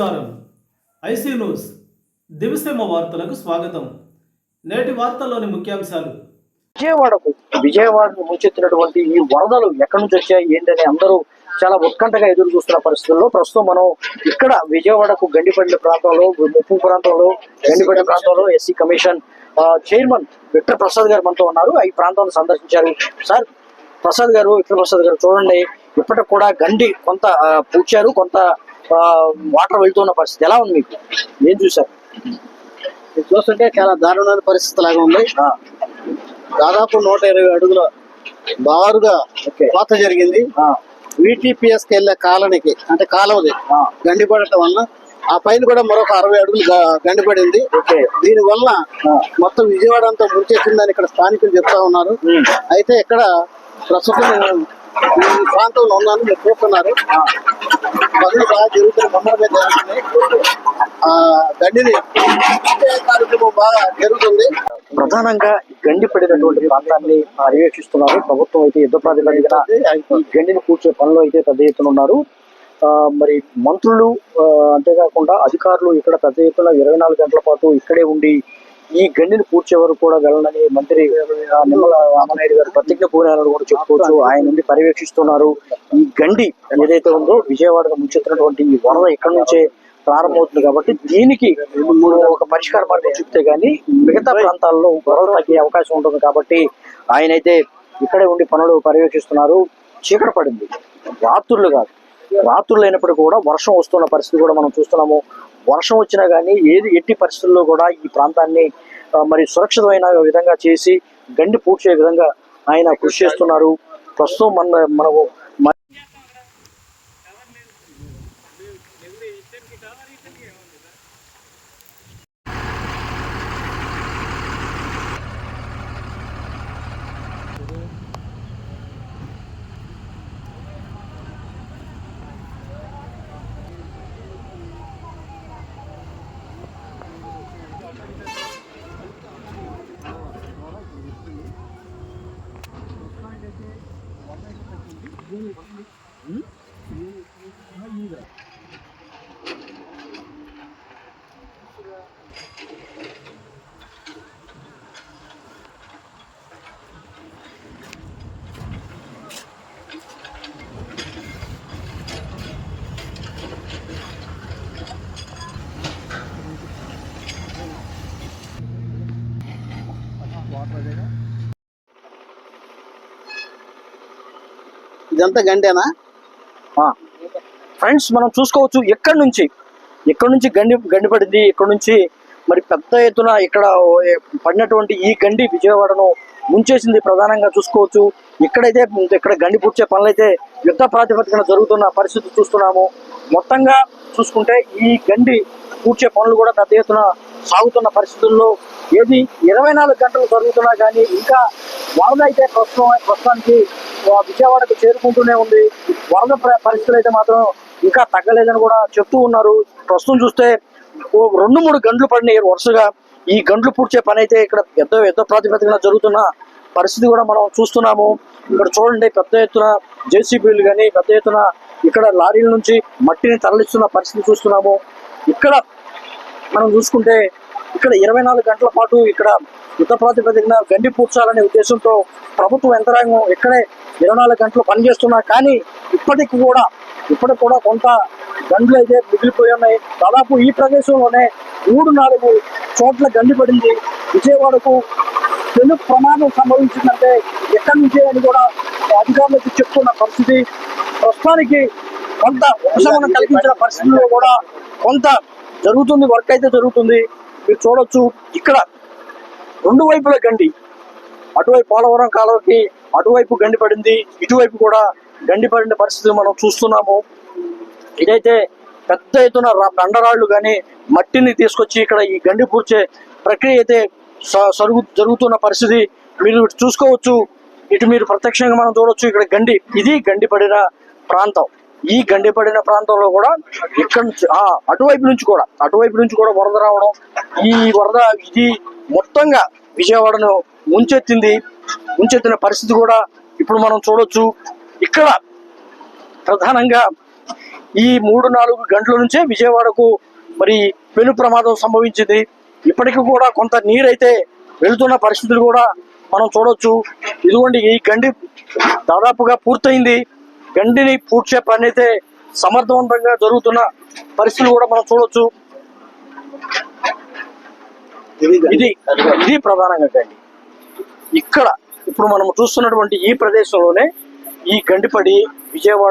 నమస్కారం. IC news. దివిసేమ వార్తలకు స్వాగతం. నేటి వార్తల్లోని ముఖ్యాంశాలు. విజయవాడకు విజయవాడను ముంచెత్తినటువంటి ఈ వరదలు ఎక్కడి నుంచి వచ్చాయి ఏంటని అందరూ చాలా ఉత్కంఠగా ఎదురు చూస్తున్న పరిస్థితుల్లో ప్రస్తుతం మనం ఇక్కడ విజయవాడకు గండిపల్లి ప్రాంతంలో ముప్పు ప్రాంతంలో గండిపల్లి ప్రాంతంలో SC commission chairman Victor Prasad garu మనతో ఉన్నారు. ఈ ప్రాంతాన్ని సందర్శించారు. సార్ ప్రసాద్ గారు విక్టర్ ప్రసాద్ గారు చూడండి. ఇప్పటికి కూడా గండి కొంత పూడ్చారు. కొంత వాటర్ వెళ్తున్న పరిస్థితి ఎలా ఉంది మీకు? ఏం చూసారు చూస్తుంటే చాలా దారుణమైన పరిస్థితి లాగా ఉంది. ఆ, దాదాపు నూట ఇరవై అడుగుల బారుగా. కోత జరిగింది. విటిపిఎస్కి వెళ్ళే కాలనీకి అంటే కాలువది ఆ, గండిపడటం వల్ల ఆ పైన కూడా మరొక అరవై అడుగులు గా- గండిపడింది. ఓకే. దీని వల్ల. మొత్తం విజయవాడ అంతా ముంచెత్తిందని ఇక్కడ స్థానికులు చెప్తా ఉన్నారు. అయితే ఇక్కడ ప్రస్తుతం ఈ ప్రాంతంలో ఉన్నాను మీరు చూస్తున్నారు. పనులు బాగా జరుగుతున్న గడ్డిని తీసే కార్యక్రమం బాగా జరుగుతుంది. ప్రధానంగా గండి పడినటువంటి ప్రాంతాన్ని పర్యవేక్షిస్తున్నారు. ప్రభుత్వం అయితే యుద్ధ ప్రాతిపదికన గండిని కూర్చే పనిలో అయితే పెద్ద ఎత్తున ఉన్నారు. మరి మంత్రులు అంతేకాకుండా అధికారులు ఇక్కడ పెద్ద ఎత్తున ఇరవై నాలుగు గంటల పాటు ఇక్కడే ఉండి ఈ గండిని కూర్చే వరకు కూడా వెళ్ళనని మంత్రి నిమ్మల రామనాయుడు గారు ప్రతిజ్ఞ పూనారని కూడా చెప్పుకోవచ్చు. ఆయన నుండి పర్యవేక్షిస్తున్నారు. ఈ గండి ఏదైతే ఉందో విజయవాడకు ముంచెత్తినటువంటి ఈ వరద ఇక్కడ నుంచే ప్రారంభమవుతుంది కాబట్టి దీనికి ఒక పరిష్కార మార్గం చూపితే గానీ మిగతా ప్రాంతాల్లో వరద తగ్గే అవకాశం ఉంటుంది కాబట్టి ఆయన అయితే ఇక్కడే ఉండి పనులు పర్యవేక్షిస్తున్నారు. చీకటి పడింది. రాత్రులు కాదు. రాత్రులు అయినప్పుడు కూడా వర్షం వస్తున్న పరిస్థితి కూడా మనం చూస్తున్నాము. వర్షం వచ్చినా కానీ ఏది ఎట్టి పరిస్థితుల్లో కూడా ఈ ప్రాంతాన్ని మరి సురక్షితమైన విధంగా చేసి గండి పూడ్చే విధంగా ఆయన కృషి చేస్తున్నారు. ప్రస్తుతం మన 嗯，你你哪里的？这个。ఇదంతా గంటేనా ఫ్రెండ్స్ మనం చూసుకోవచ్చు ఎక్కడి నుంచి? ఎక్కడి నుంచి గండి గండి పడింది ఇక్కడ నుంచి? మరి పెద్ద ఎత్తున ఇక్కడ పడినటువంటి ఈ గండి విజయవాడను ముంచేసింది ప్రధానంగా చూసుకోవచ్చు. ఇక్కడైతే ఇక్కడ గండి పుచ్చే పనులైతే యుద్ధ ప్రాతిపదికన జరుగుతున్న పరిస్థితి చూస్తున్నాము. మొత్తంగా చూసుకుంటే ఈ గండి పూడ్చే పనులు కూడా పెద్ద ఎత్తున సాగుతున్న పరిస్థితుల్లో ఏది ఇరవై నాలుగు గంటలు జరుగుతున్నా కానీ ఇంకా వరద అయితే ప్రస్తుతం ప్రస్తుతానికి విజయవాడకు చేరుకుంటూనే ఉంది. వరద పరిస్థితులు అయితే మాత్రం ఇంకా తగ్గలేదని కూడా చెప్తూ ఉన్నారు. ప్రస్తుతం చూస్తే ఓ రెండు మూడు గంటలు పడినాయి వరుసగా. ఈ గంటలు పూడ్చే పని అయితే ఇక్కడ పెద్ద యుద్ధ ప్రాతిపదికన జరుగుతున్న పరిస్థితి కూడా మనం చూస్తున్నాము. ఇక్కడ చూడండి పెద్ద ఎత్తున జేసీబీలు కానీ పెద్ద ఎత్తున ఇక్కడ లారీల నుంచి మట్టిని తరలిస్తున్న పరిస్థితి చూస్తున్నాము. ఇక్కడ మనం చూసుకుంటే ఇక్కడ ఇరవై నాలుగు గంటల పాటు ఇక్కడ యుద్ధ ప్రాతిపదికన గండి పూడ్చాలనే ఉద్దేశంతో ప్రభుత్వ యంత్రాంగం ఇక్కడే ఇరవై నాలుగు గంటలు పనిచేస్తున్నా కానీ ఇప్పటికి కూడా ఇప్పటికి కూడా కొంత గండ్లు అయితే మిగిలిపోయి ఉన్నాయి. దాదాపు ఈ ప్రదేశంలోనే మూడు నాలుగు చోట్ల గండి పడింది. విజయవాడకు పెను ప్రమాదం సంభవించిందంటే ఎక్కడి నుంచే అని కూడా అధికారులకు చెప్తున్న పరిస్థితి. ప్రస్తుతానికి కొంత ఉపశమనం కల్పించిన పరిస్థితుల్లో కూడా కొంత జరుగుతుంది వర్క్ అయితే జరుగుతుంది. మీరు చూడొచ్చు ఇక్కడ రెండు వైపుల గండి. అటువైపు పోలవరం కాలువకి అటువైపు గండి పడింది. ఇటువైపు కూడా గండి పడిన పరిస్థితి మనం చూస్తున్నాము. ఇదైతే పెద్ద ఎత్తున బండరాళ్ళు కానీ మట్టిని తీసుకొచ్చి ఇక్కడ ఈ గండి పూర్చే ప్రక్రియ అయితే సరుగు జరుగుతున్న పరిస్థితి మీరు చూసుకోవచ్చు. ఇటు మీరు ప్రత్యక్షంగా మనం చూడవచ్చు ఇక్కడ గండి ఇది గండి పడిన ప్రాంతం. ఈ గండి పడిన ప్రాంతంలో కూడా ఇక్కడ నుంచి అటువైపు నుంచి కూడా అటువైపు నుంచి కూడా వరద రావడం ఈ వరద ఇది మొత్తంగా విజయవాడను ముంచెత్తింది. ముంచెత్తిన పరిస్థితి కూడా ఇప్పుడు మనం చూడొచ్చు. ఇక్కడ ప్రధానంగా ఈ మూడు నాలుగు గంటల నుంచే విజయవాడకు మరి పెను ప్రమాదం సంభవించింది. ఇప్పటికీ కూడా కొంత నీరైతే వెళుతున్న పరిస్థితులు కూడా మనం చూడొచ్చు. ఇదిగోండి ఈ గండి దాదాపుగా పూర్తయింది. గండిని పూడ్చే పని అయితే సమర్థవంతంగా జరుగుతున్న పరిస్థితులు కూడా మనం చూడొచ్చు. ఇది ఇది ప్రధానంగా గండి. ఇక్కడ ఇప్పుడు మనం చూస్తున్నటువంటి ఈ ప్రదేశంలోనే ఈ గండిపడి విజయవాడ